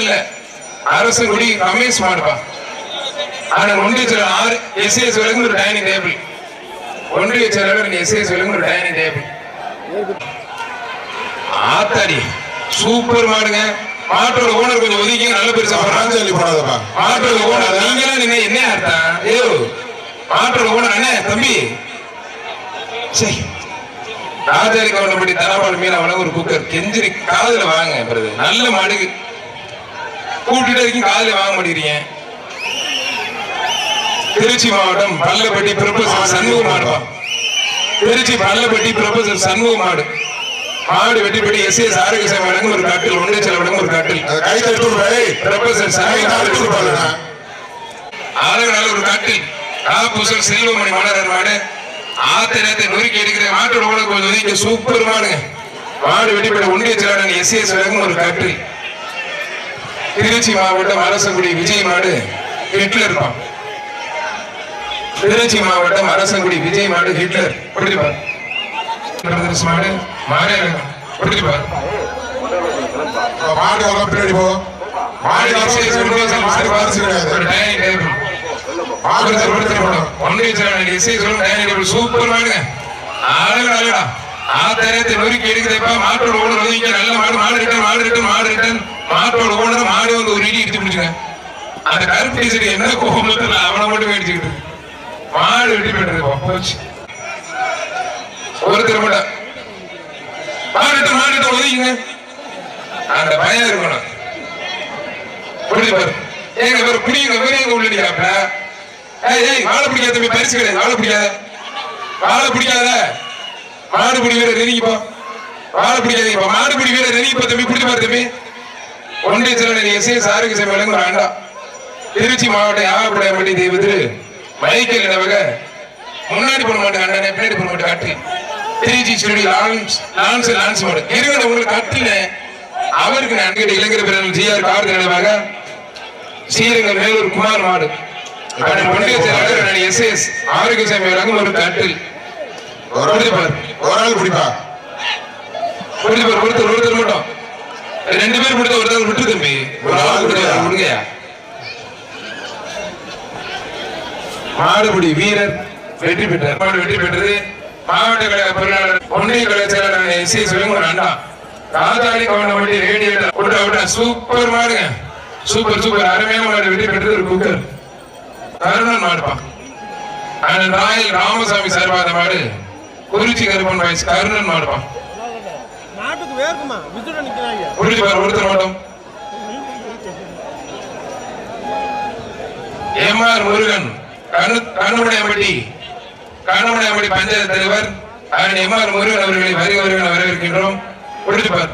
மாடு இல்ல அரசங்குடி ரமேஷ் மாடுப்பா ஆனா ஒன்றிய செயலர் ஆறு எஸ்ஏஎஸ் வரைக்கும் ஒரு டைனிங் டேபிள் ஒன்றிய செயலாளர் எஸ்ஏஎஸ் வரைக்கும் ஒரு டைனிங் டேபிள் ஆத்தாடி சூப்பர் மாடுங்க மாட்டோட ஓனர் கொஞ்சம் ஒதுக்கிங்க நல்ல பெருசா ராஜாலி போடாதப்பா. மாட்டோட ஓனர் நீங்களா நினை என்ன அர்த்தம்? ஏயோ மாட்டோட ஓனர் அண்ணே தம்பி. சரி ராஜாரி கவுண்டபடி தரப்பாடு மீன் அவனுக்கு ஒரு குக்கர் கெஞ்சிரி காதுல வாங்க நல்ல மாடுக்கு. கூட்டிட்டு வரைக்கும் காதுல வாங்க மாட்டேங்கிறீங்க. திருச்சி மாவட்டம் பல்லப்பட்டி ப்ரொஃபசர் சண்முக மாடுப்பா திருச்சி பல்லப்பட்டி ப்ரொஃபசர் சண்முக மாடு. மாடு வெட்டிப்பட்டி எஸ் எஸ் ஆரோக்கியசாமி வழங்கும் ஒரு காட்டில் ஒன்றிய செலவு வழங்கும் ஒரு காட்டில். கை தட்டு விடுறா, ஏய். ப்ரொஃபசர் கை சண்முக தட்டு விடுறாடா. ஆளுநர் ஒரு காட்டில் காப்புசல் செல்வமணி மலரர் மாடு. ஆத்திரத்தை நொறுக்கி எடுக்கிற மாட்டோட உணவு கொஞ்சம் சூப்பர் மாடுங்க. மாடு வெட்டிப்பட ஒன்றிய செயலாளர் எஸ் எஸ் வழங்கும் ஒரு காட்டில். திருச்சி மாவட்டம் அரசங்குடி விஜய் மாடு ஹிட்லர் தான் திருச்சி மாவட்டம் அரசங்குடி விஜய் மாடு ஹிட்லர் பிடிப்பார் மாடு மாரியழகன் பிடிப்பார் மாடு எல்லாம் பின்னாடி போ. மாடு மாடு மாடு வாரிசு கிடையாது ஒரு டைனிங் டேபிள் மாடு ஒன்றிய சூப்பர் மாடுங்க. அழகா அழகா ஆதாரத்தை நொறுக்கி எடுக்கிறப்ப மாட்டோட ஓனர் ஒதுங்க நல்ல மாடு மாடு ரிட்டன் மாடு ரிட்டன் மாடு ரிட்டன் மாட்டோட ஓடுற மாடு வந்து ஒரு இடி இடிச்சு பிடிச்சுங்க அந்த கருப்பு டீசர் என்ன கோபத்துல அவனை மட்டும் அடிச்சுக்கிட்டு மாடு வெட்டி போயிட்டு போச்சு. ஒருத்தர் மட்டும். மாடு ரிட்டன் மாடு ஒதுங்க அந்த பயம் இருக்கணும். புரியுது பாரு. ஏங்க பேர் புரியுங்க புரியுங்க எங்க உள்ளடிக்கிறாப்ல. ஏய் ஏய் வாழை பிடிக்காத பரிசு கிடையாது வாழை பிடிக்காத. வாழை பிடிக்காத மாடுபிடி வீரர் நெருங்கிப்பா வாழை பிடிக்காதீங்கப்பா மாடுபிடி வீரர் நெருங்கிப்பா தம்பி. பிடிச்சு பாரு தம்பி. ஒன்றிய செயலாளர் எஸ் எஸ் ஆரோக்கிய சேவை வழங்குற அண்டா திருச்சி மாவட்டம் யாவப்படையப்பட்டி தெய்வத்தில் மைக்கேல் நவக முன்னாடி போட மாட்டேன் அண்ணனே பின்னாடி போட மாட்டேன் காட்டு. திருச்சி சுருடி லான்ஸ் லான்ஸ் லான்ஸ் மாடு. இருங்க உங்களுக்கு கட்டில அவருக்கு நான் அன்றைய இளைஞர் பிறகு ஜிஆர் கார்டு நினைவாக ஸ்ரீரங்கம் மேலூர் குமார் மாடு. அண்ணன் ஒன்றிய செயலாளர் அண்ணன் எஸ் ஆரோக்கிய சேவை வழங்கும் ஒரு கட்டில். ஒரு பாரு. ஒரு ஆள் பிடிப்பா. புரியுது பாரு ஒருத்தர் ஒருத்தர் மட்டும். ரெண்டு பேர் ஒருத்தர் விட்டு தம்பி. ஒரு ஆள் விடுங்க விடுங்கயா மாடுபிடி வீரர் வெற்றி பெற்றார். வெற்றி பெற்றது. மாவட்ட கழக பொருளாளர் ஒன்றிய கழக செயலாளர் எஸ் எஸ் ஒரு அண்ணா. ராஜாளி கவுண்டமட்டி ரேடியேட்டர். விட்டா விட்டா சூப்பர் மாடுங்க. Super super. அருமையான மாடு வெற்றி பெற்றது. ஒரு குக்கர். கருணன் மாடுப்பா. அண்ணன் ராயல் ராமசாமி சார்பாத மாடு. குறிச்சி கருப்பன் வயசு கருணன் மாடுப்பா நாட்டுக்கு வேர்க்குமா? வித்துட நிக்கிறாங்க. புரிஞ்சு பாரு ஒருத்தர் மட்டும். எம்ஆர் முருகன் கண்ணு கண்ணுமடையம்பட்டி கண்ணுமடையம்பட்டி பஞ்சாயத்து தலைவர் எம்ஆர் முருகன் அவர்களை வருக வருக வரவேற்கின்றோம். புரிஞ்சு பார்.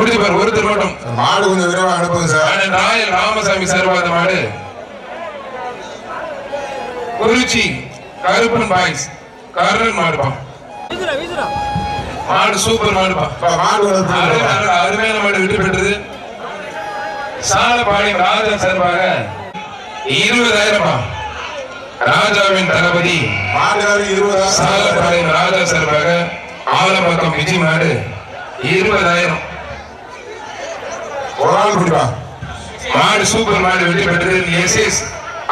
புரிஞ்சு பார் ஒருத்தர் மட்டும் மாடு கொஞ்சம் விரைவா அனுப்புங்க சார். ராயல் ராமசாமி சார்பாத மாடு. குறிச்சி கருப்பன் பாய்ஸ் கர்ணன் மாடுப்பா. மாடு சூப்பர் மாடுப்பா. மாடு அருமையான மாடு வெற்றி பெற்றது. சாலப்பாளையம் ராஜா சார்பாக இருபதாயிரமா ராஜாவின் தளபதி. சாலப்பாளையம் ராஜா சார்பாக ஆலம்பக்கம் விஜய் மாடு. இருபதாயிரம். ஒரு ஆள் பிடிப்பா மாடு சூப்பர் மாடு வெற்றி பெற்றது. எஸ் எஸ்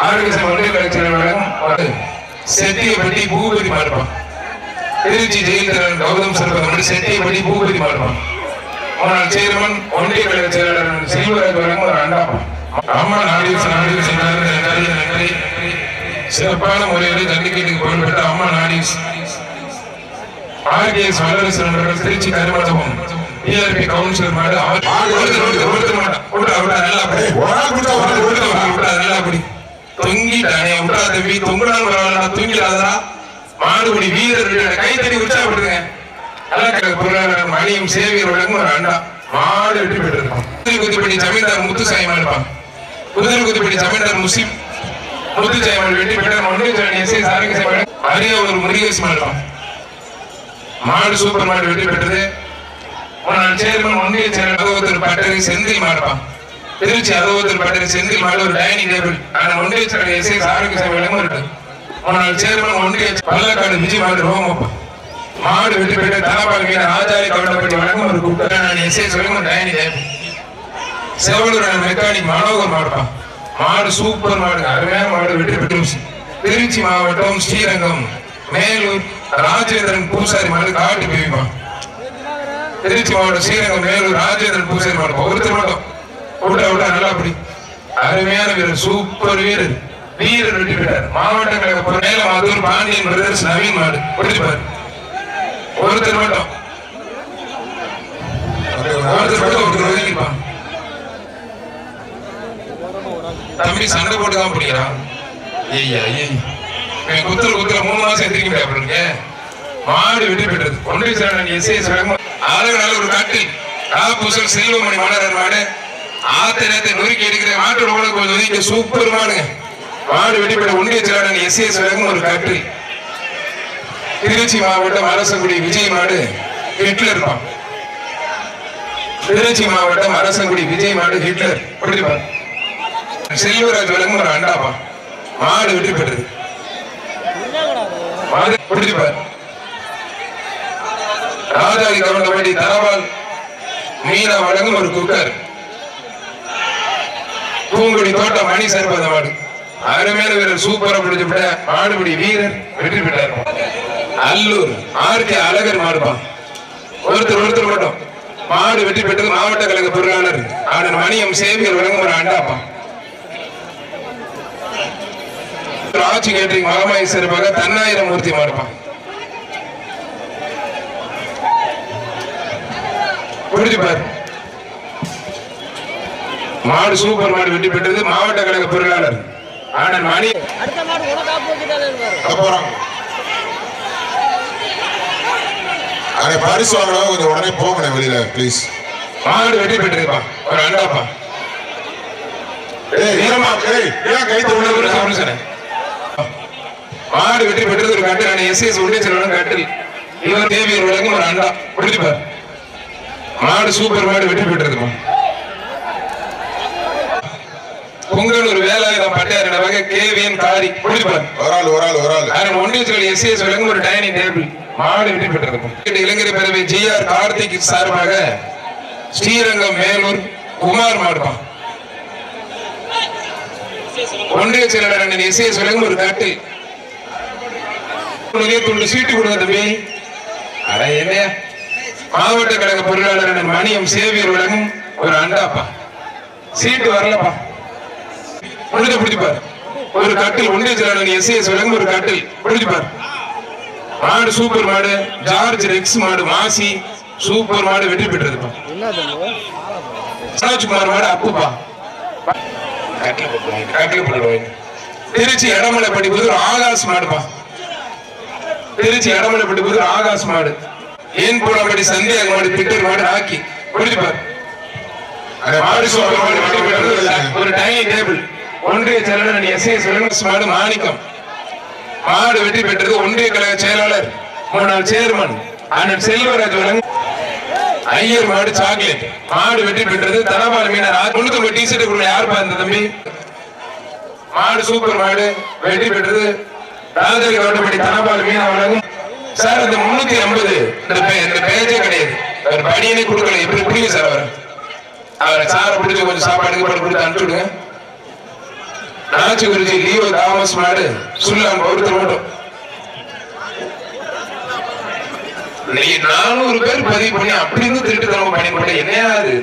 ஆரோக்கிய ஒன்றிய கலைச்சல் வழங்கும் செட்டியப்பட்டி பூபதி மாடுப்பான் திருச்சி ஜெயந்திரன் கௌதம் சர்பதம் செட்டியப்பட்டி பூபதி மாடுப்பான் ஆனால் சேர்மன் ஒன்றிய கழக செயலாளர் செல்வராஜ் வழங்கும் ஒரு அண்டாப்பான் அம்மா நாடி நாடி நன்றி நன்றி. சிறப்பான முறையில் ஜல்லிக்கட்டுக்கு புகழ்பெற்ற அம்மா நாடி ஆர்கேஎஸ் வல்லரசு நண்பர்கள் திருச்சி கருமண்டபம் டிஆர்பி கவுன்சிலர் மாடு நல்லா படி. பிடிப்பா விட்றா நல்லா படி. தொங்கிட்டானே விட்றா தம்பி. தொங்குனாலும் பரவாயில்ல தூங்கிடாதா மாடுபடி வீரர் கைத்தடி உற்சாகப்படுத்துங்க கள்ளக்கடை பொருளாளர் மணியும் சேவியர் வழங்கும் ஒரு அண்டா. மாடு வெற்றி பெற்றிருக்கோம் குதிரை குதிப்படி ஜமீன்தார் முத்துசாமி மாடுப்பான் குதிரை குதிப்படி ஜமீன்தார் முஸ்லிம். முத்துசாமி மாடு வெற்றி பெற்ற ஜனனி எஸ் அரிய ஒரு முருகேசி மாடுப்பான் மாடு சூப்பர் மாடு வெற்றி பெற்றது முன்னாள் சேர்மன் ஒன்றிய செயலர் அதோத்தர் பட்டறை செந்தில் மாடுப்பான். திருச்சி அதோத்தர் பட்டறை செந்தில் மாடு ஒரு டைனிங் டேபிள். ஆனா ஒன்றிய செயலர் எஸ் எஸ் ஆரோக்கிய சேவை இருக்கு. முன்னாள் சேர்மன் ஒன்றிய பள்ளக்காடு விஜய் மாடு ரோமப்பா. மாடு வெற்றி பெற்ற தனபால் மீன ஆச்சாரி கவுண்டப்பட்டி வழங்கும் ஒரு குக்கர் நான் எஸ்ஏ சொல்லுங்க டயனி டேபிள். செவலூர் மெக்கானிக் மனோகர் மாடுப்பா. மாடு சூப்பர் மாடு அருமையான மாடு வெற்றி பெற்று திருச்சி. மாவட்டம் ஸ்ரீரங்கம் மேலூர் ராஜேந்திரன் பூசாரி மாடு காட்டு பிரிப்பா திருச்சி மாவட்டம் ஸ்ரீரங்கம் மேலூர் ராஜேந்திரன் பூசாரி மாவட்டம் ஒருத்தர் மட்டும் விட்டா விட்டா நல்லா அப்படி அருமையான வீரர் சூப்பர் வீரர். வீரர் வெற்றி பெற்றார். மாவட்ட கழக மேல மதுர் பாண்டியன் பிரதர்ஸ் நவீன் மாடு. பிடிப்பார் ஒருத்தர் மட்டும். ஒருத்தர் மட்டும் ஒருத்தர் ஒதுக்கிப்பான். தம்பி சண்டை போட்டு தான் பிடிக்கிறான். ஐயா ஐயா. இவன் குத்துல குத்துல மூணு மாசம் எந்திரிக்க முடியாது மாடு வெற்றி பெற்றது. ஒன்றிய ஏ எஸ்ஏஎஸ் அழகான ஒரு காட்டில் காப்புசல் செல்வமணி மலர் மாடு ஆத்திரத்தை நொறுக்கி எடுக்கிற மாட்டு உங்களுக்கு கொஞ்சம் ஒதுக்கி சூப்பர் மாடுங்க மாடு வெற்றி பெற்ற ஒன்றிய செயலாளர் எஸ்ஏஎஸ் வழங்கும் ஒரு காட்டில். திருச்சி மாவட்டம் அரசங்குடி விஜய் மாடு ஹிட்லர் இருப்பான் திருச்சி மாவட்டம் அரசங்குடி விஜய் மாடு ஹிட்லர். செல்வராஜ் வழங்கும் ஒரு அண்டாப்பா மாடு வெற்றி பெற்றது மாடு பிடிப்பார் ராஜாதி கவுண்டபடி தரவால் மீனா வழங்கும் ஒரு குக்கர். பூங்குடி தோட்டம் மணி சேர்ப்பத மாடு. அருமையான வீரர் சூப்பரா பிடிச்சு மாடுபிடி வீரர் வெற்றி பெற்றார். அல்லூர் ஆர்கே அழகர் மாடுப்பான் ஒருத்தர் ஒருத்தர் மட்டும். மாடு வெற்றி பெற்றது மாவட்ட கழக பொருளாளர் ஆனந்த் மணியம் சேவியர் வழங்கும் ஒரு அண்டாப்பான் ஆட்சி கேட்டரிங் மகமாய் சிறப்பாக தன்னாயிரம் மூர்த்தி மாடுப்பான் புரிஞ்சு பாரு மாடு சூப்பர் மாடு வெற்றி பெற்றது மாவட்ட கழக பொருளாளர் ஆனந்த் மணி அப்புறம் அண்ணே பரிசு வாங்கணும் கொஞ்சம் உடனே போங்கண்ணே வெளியில ப்ளீஸ் மாடு வெற்றி பெற்றிருப்பா. ஒரு அண்டாப்பா. மாடு வெற்றி பெற்றது ஒரு கட்டில் எஸ் எஸ் உடைய செல்வனும் கட்டில். இவர் தேவியர் வழங்கும் ஒரு அண்டா. பிடிச்சு பாரு மாடு சூப்பர் மாடு வெற்றி பெற்றதுமா பொங்கல் ஒரு வேலாயுதம் பட்டையார் வகை கேவியன் காரி பிடிச்சு பாரு ஒரு ஆள் ஒரு ஆள் ஒரு ஆள் ஒன்றியத்தில் வழங்கும் ஒரு டைனிங் டேபிள் மாடு வெற்றி பெற்றதுமா இளைஞர் பேரவை ஜி ஆர் கார்த்திக் சார்பாக ஸ்ரீரங்கம் மேலூர் குமார் மாடுப்பான் ஒன்றிய செயலாளர் அண்ணன் எஸ் எஸ் வழங்கும் ஒரு காட்டு துண்டு சீட்டு கொடுங்க தம்பி அட என்னையா? மாவட்ட கழக பொருளாளர் மணியம் சேவியர் வழங்கும் ஒரு அண்டாப்பா. சீட்டு வரலப்பா. முடிஞ்ச பிடிச்சுப்பார் ஒரு கட்டில் ஒன்றிய செயலாளர் எஸ் எஸ் வழங்கும் ஒரு கட்டில். பிடிச்சுப்பார் மாடு சூப்பர் மாடு ஜார்ஜ் ரெக்ஸ் மாடு மாசி சூப்பர் மாடு வெற்றி பெற்றதுப்பா. சனோஜ்குமார் மாடு அப்புப்பா. கட்டில் போட்டுருவாங்க போட்டுருவாங்க திருச்சி இடமலை படிப்பது ஆகாஷ் மாடுப்பா. திருச்சி இடமலை படிப்பது ஆகாஷ் மாடு. ஆக்கி? புரிஞ்சுப்பார் அண்ணே மாடு பரிசு சூப்பர் மாடு வெற்றி பெற்றது ஒரு டைனிங் டேபிள் ஒன்றிய செயலாளர் எஸ் மாடு மாணிக்கம். மாடு வெற்றி பெற்றது ஒன்றிய கழக செயலாளர் முன்னாள் சேர்மன் அண்ணன் செல்வராஜ் வழங்கும் ஐயர் மாடு சாக்லேட் மாடு வெற்றி பெற்றது தனபால் மீனர் தொண்ணூத்தி டி ஷர்ட் கொடுங்க யார் பார்த்த தம்பி? மாடு சூப்பர் மாடு வெற்றி பெற்றது ராஜரி கவுண்டப்படி தனபால் மீனா வழங்கும் சார் இந்த முன்னூத்தி ஐம்பது இந்த பே- இந்த பேஜே கிடையாது. அவர் படியனே கொடுக்கல எப்படி புரியுங்க சார் அவர்? அவர் சாரை பிடிச்சி கொஞ்சம் சாப்பாடு கொடுத்து அனுப்பிச்சு விடுங்க. நாச்சு குருஜி லியோ தாமஸ் மாடு. சுல்லான் ஒருத்தர் மட்டும். நீ நானூறு பேர் பதிவு பண்ணி அப்படி இருந்து திருட்டுத்தனமா பயன்பட என்னையா அது?